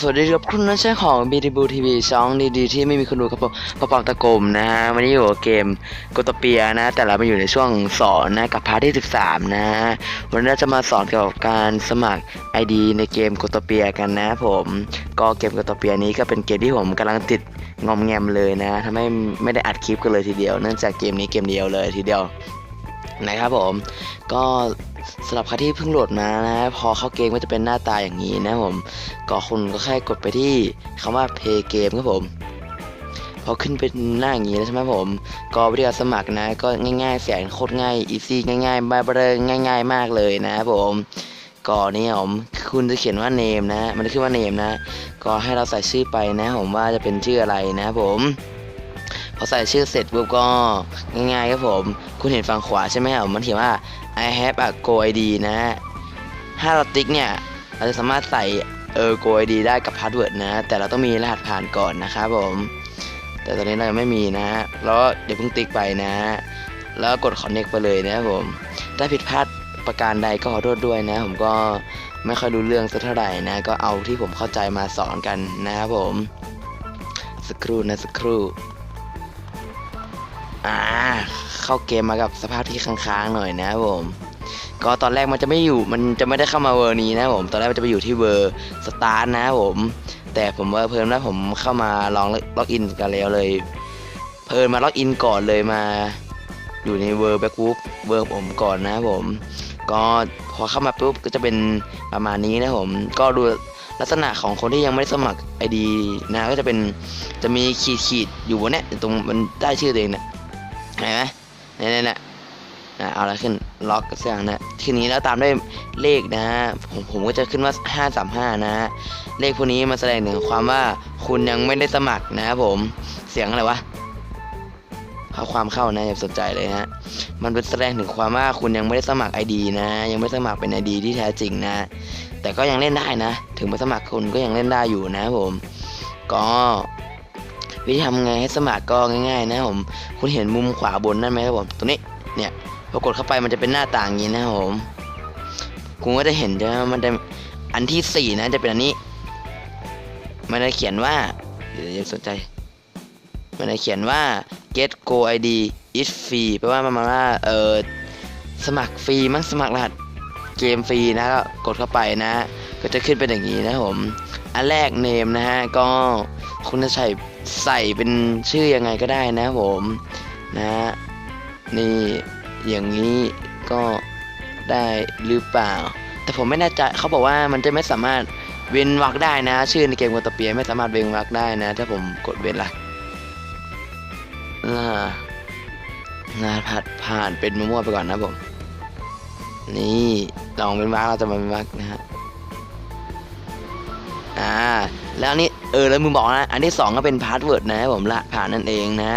สวัสดีครับคุณนักแชร์ของ b t b TV ช่องดีๆที่ไม่มีคนดูครับผมกระปองตะกลมนะฮะวันนี้อยู่กับเกมโกตเปียนะ แต่เราไปอยู่ในช่วงสอนนะกับพาร์ทที่ 13 นะวันนี้เราจะมาสอนเกี่ยวกับการสมัคร ID ในเกมโกตเปียกันนะผมก็เกมโกตเปียนี้ก็เป็นเกมที่ผมกำลังติดงอมแงมเลยนะทำให้ไม่ได้อัดคลิปกันเลยทีเดียว เนื่องจากเกมนี้เกมเดียวเลยทีเดียว นะครับผม ก็สำหรับใครที่เพิ่งโหลดมานะ พอเข้าเกมก็จะเป็นหน้าตาอย่างนี้นะผม ก็คุณก็แค่กดไปที่คำว่า play game ครับผมพอขึ้นเป็นหน้าอย่างนี้แล้วใช่ไหมผม ก็วิธีการสมัครนะ ก็ง่ายๆแสนโคตรง่าย easy ง่ายๆบ้าเบอง่าย ๆ มากเลยนะครับผมก็นี่ผมคุณจะเขียนว่า name นะ มันจะขึ้นว่า name นะ ก็ให้เราใส่ชื่อไปนะ ผมว่าจะเป็นชื่ออะไรนะผม พอใส่ชื่อเสร็จปุ๊บก็ง่ายๆครับผม คุณเห็นฝั่งขวาใช่ไหมครับมันเขียนว่า I have a go ID นะถ้าเราติ๊กเนี่ย เราจะสามารถใส่เออ go ID ได้กับพาสเวิร์ดนะ แต่เราต้องมีรหัสผ่านก่อนนะครับผม แต่ตอนนี้เรายังไม่มีนะแล้วเดี๋ยวเพิ่งติ๊กไปนะ แล้วกด connect ไปเลยนะครับผม ถ้าผิดพลาดประการใดก็ขอโทษด้วยนะ ผมก็ไม่ค่อยรู้เรื่องสักเท่าไหร่นะ ก็เอาที่ผมเข้าใจมาสอนกันนะครับผม สักครู่นะสักครู่ อ่าเข้าเกมมากับสภาพที่ค้างๆหน่อยนะครับผม ก็ตอนแรกมันจะไม่อยู่มันจะไม่ได้เข้ามาเวอร์นี้นะผมตอนแรกมันจะไปอยู่ที่เวอร์สตาร์นะครับผม แต่ผมว่าเพิ่มแล้วผมเข้ามาลองล็อกอินกันแล้วเลย เพิ่มมาล็อกอินก่อนเลยมาอยู่ในเวอร์แบ็กวูฟเวอร์ผมก่อนนะครับผม ก็พอเข้ามาปุ๊บก็จะเป็นประมาณนี้นะผม ก็ดูลักษณะของคนที่ยังไม่ได้สมัคร ID นะก็จะเป็นจะมีขีดขีดๆอยู่บนเนี้ยตรงมันได้ชื่อตัวเองเนี่ย เห็นไหมเนี่ยเนี่ยเนี่ยนะเอาอะไรขึ้นล็อกเสียงนะทีนี้แล้วตามด้วยเลขนะผมผมก็จะขึ้นว่า 535นะฮะเลขพวกนี้มาแสดงถึงความว่าคุณยังไม่ได้สมัครนะครับผมเสียงอะไรวะข้อความเข้านะอย่าสนใจเลยฮะ มันเป็นแสดงถึงความว่าคุณยังไม่ได้สมัคร ID นะ ยังไม่สมัครเป็น ID ที่แท้จริงนะ แต่ก็ยังเล่นได้นะ ถึงไม่สมัครคุณก็ยังเล่นได้อยู่นะผม ก็ วิธีทำไงให้สมัครก็ง่ายๆ นะครับผม คุณเห็นมุมขวาบนนั่นไหมครับผม ตรงนี้ เนี่ย พอกดเข้าไปมันจะเป็นหน้าต่างอย่างนี้นะครับผม คุณก็จะเห็นใช่ไหมมันจะอันที่สี่นะ จะเป็นอันนี้ มันจะเขียนว่าเดี๋ยวอย่าสนใจ มันจะเขียนว่า get go id is free แปลว่ามันมาว่า เออสมัครฟรีมั้งสมัครรหัสเกมฟรีนะก็กดเข้าไปนะ ก็จะขึ้นเป็นอย่างนี้นะครับผม อันแรกเนมนะฮะก็คุณจะใส่ใส่เป็นชื่อยังไงก็ได้นะผมนะฮะนี่อย่างนี้ก็ได้หรือเปล่า แต่ผมไม่แน่ใจเขาบอกว่ามันจะไม่สามารถเว้นวรรคได้นะ ชื่อในเกมกดตะเปียไม่สามารถเว้นวรรคได้นะ ถ้าผมกดเว้นละน่าน่าผ่านผ่านเป็นมั่วๆไปก่อนนะผม นี่ลองเป็นวรรคเราจะมาเป็นวรรคนะฮะ อ่าแล้วนี่เออแล้วมึงบอกนะอันที่สองก็เป็นพาสเวิร์ดนะครับผมละผ่านนั่นเองนะ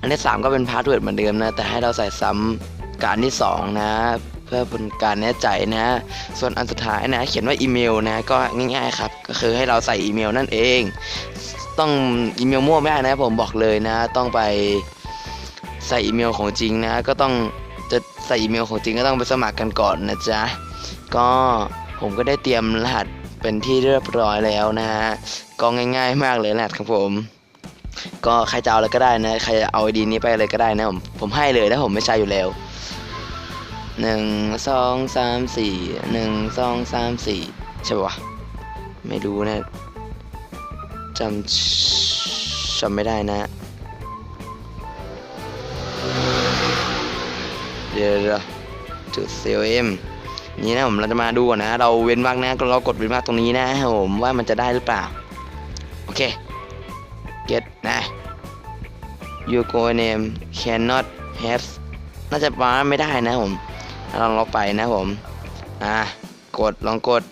อันที่สามก็เป็นพาสเวิร์ดเหมือนเดิมนะ แต่ให้เราใส่ซ้ำการที่สองนะเพื่อเป็นการแน่ใจนะส่วนอันสุดท้ายนะ เขียนว่าอีเมลนะก็ง่ายๆครับก็คือให้เราใส่อีเมลนั่นเอง ต้องอีเมลมั่วไม่ได้นะผมบอกเลยนะ ต้องไปใส่อีเมลของจริงนะ ก็ต้องจะใส่อีเมลของจริงก็ต้องไปสมัครกันก่อนนะจ๊ะก็ผมก็ได้เตรียมรหัส เป็นที่เรียบร้อยแล้วนะฮะก็ง่ายๆมากเลยรหัสของผมก็ใครจะเอาอะไรก็ได้นะใครจะเอาไอดีนี้ไปเลยก็ได้นะผมผมให้เลยถ้าผมไม่ใช่อยู่แล้วหนึ่งสองสามสี่หนึ่งสองสามสี่ใช่ปะไม่รู้นะจำจำไม่ได้นะ เดี๋ยวจุดเซลเอ็ม นี่นะผมเราจะมาดูนะ เราเว้นวรรคนะเรากดเว้นวรรคตรงนี้นะผมว่ามันจะได้หรือเปล่า โอเค get นะ your go name cannot have น่าจะมาไม่ได้นะผมลองลองไปนะผม อ่ากดลองกด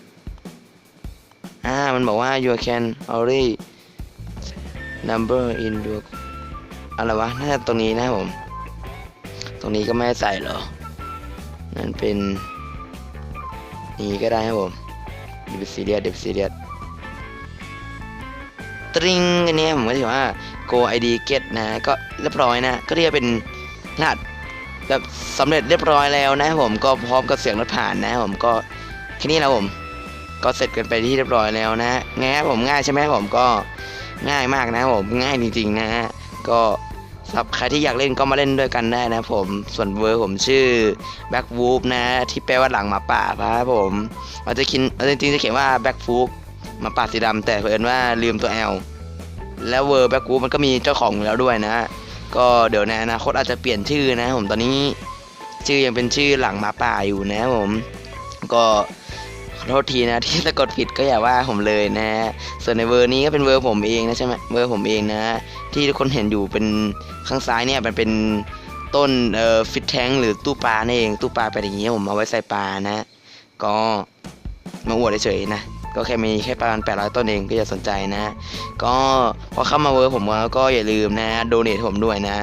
อ่ามันบอกว่า you can already number in your อะไรวะน่าจะตรงนี้นะผม ตรงนี้ก็ไม่ให้ใส่หรอนั่นเป็น นี่ก็ได้ครับผมเดี๋ยวซีเรียสเดี๋ยวซีเรียสตริงอันนี้ผมก็ถือว่า go id get นะ ก็เรียบร้อยนะ ก็เรียกเป็นรหัสแบบสำเร็จเรียบร้อยแล้วนะผมก็พร้อมกับเสียงรถผ่านนะผมก็แค่นี้แล้วผม ก็เสร็จกันไปที่เรียบร้อยแล้วนะงครับผมง่ายใช่ไหมผมก็ง่ายมากนะผมง่ายจริงๆนะฮะก็ สำหรับใครที่อยากเล่นก็มาเล่นด้วยกันได้นะผม ส่วนเวอร์ผมชื่อ Back w o o p นะ ที่แปลว่าหลังหมาป่าครับผมเราจะคิดเราจริงๆจะเขียนว่า Back w o o p หมาป่าสีดำแต่เผอิญว่าลืมตัว L แล้วเวอร์ Back w o o p มันก็มีเจ้าของอยู่แล้วด้วยนะ ก็เดี๋ยวในอนาคตอาจจะเปลี่ยนชื่อนะผมตอนนี้ ชื่อยังเป็นชื่อหลังหมาป่าอยู่นะผม ก็ โทษทีนะที่สะกดผิดก็อย่าว่าผมเลยนะส่วนในเวอร์นี้ก็เป็นเวอร์ผมเองนะใช่ไหมเวอร์ผมเองนะที่ทุกคนเห็นอยู่เป็นข้างซ้ายเนี่ยมันเป็นต้นเอ่อฟิตแทงหรือตู้ปลานั่นเองตู้ปลาเป็นอย่างนี้ผมเอาไว้ใส่ปลานะ ก็มาอวดเฉยๆนะก็แค่มีแค่ประมาณ800 ต้นเองก็อย่าสนใจนะ ก็พอเข้ามาเวอร์ผมแล้วก็อย่าลืมนะโดเนทผมด้วยนะ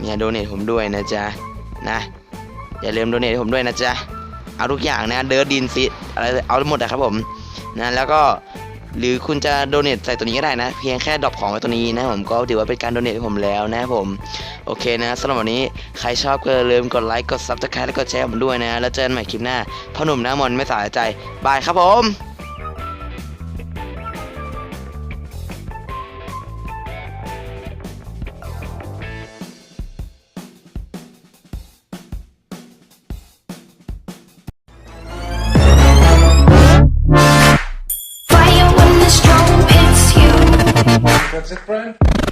เนี่ยโดเนทผมด้วยนะจ๊ะนะอย่าลืมโดเนทผมด้วยนะจ๊ะ เอาทุกอย่างนะเดิร์ดินซิอะไรเอาหมดนะครับผมนะแล้วก็หรือคุณจะโดเนทใส่ตัวนี้ก็ได้นะ เพียงแค่ดรอปของไว้ตัวนี้นะผมก็ถือว่าเป็นการโดเนทให้ผมแล้วนะผมโอเคนะสำหรับวันนี้ใครชอบก็อย่าลืมกดไลค์กดซับสไครต์และกดแชร์ผมด้วยนะ แล้วเจอกันใหม่คลิปหน้าพ่อหนุ่มหน้ามนไม่สายใจบายครับผม What's it, Brian?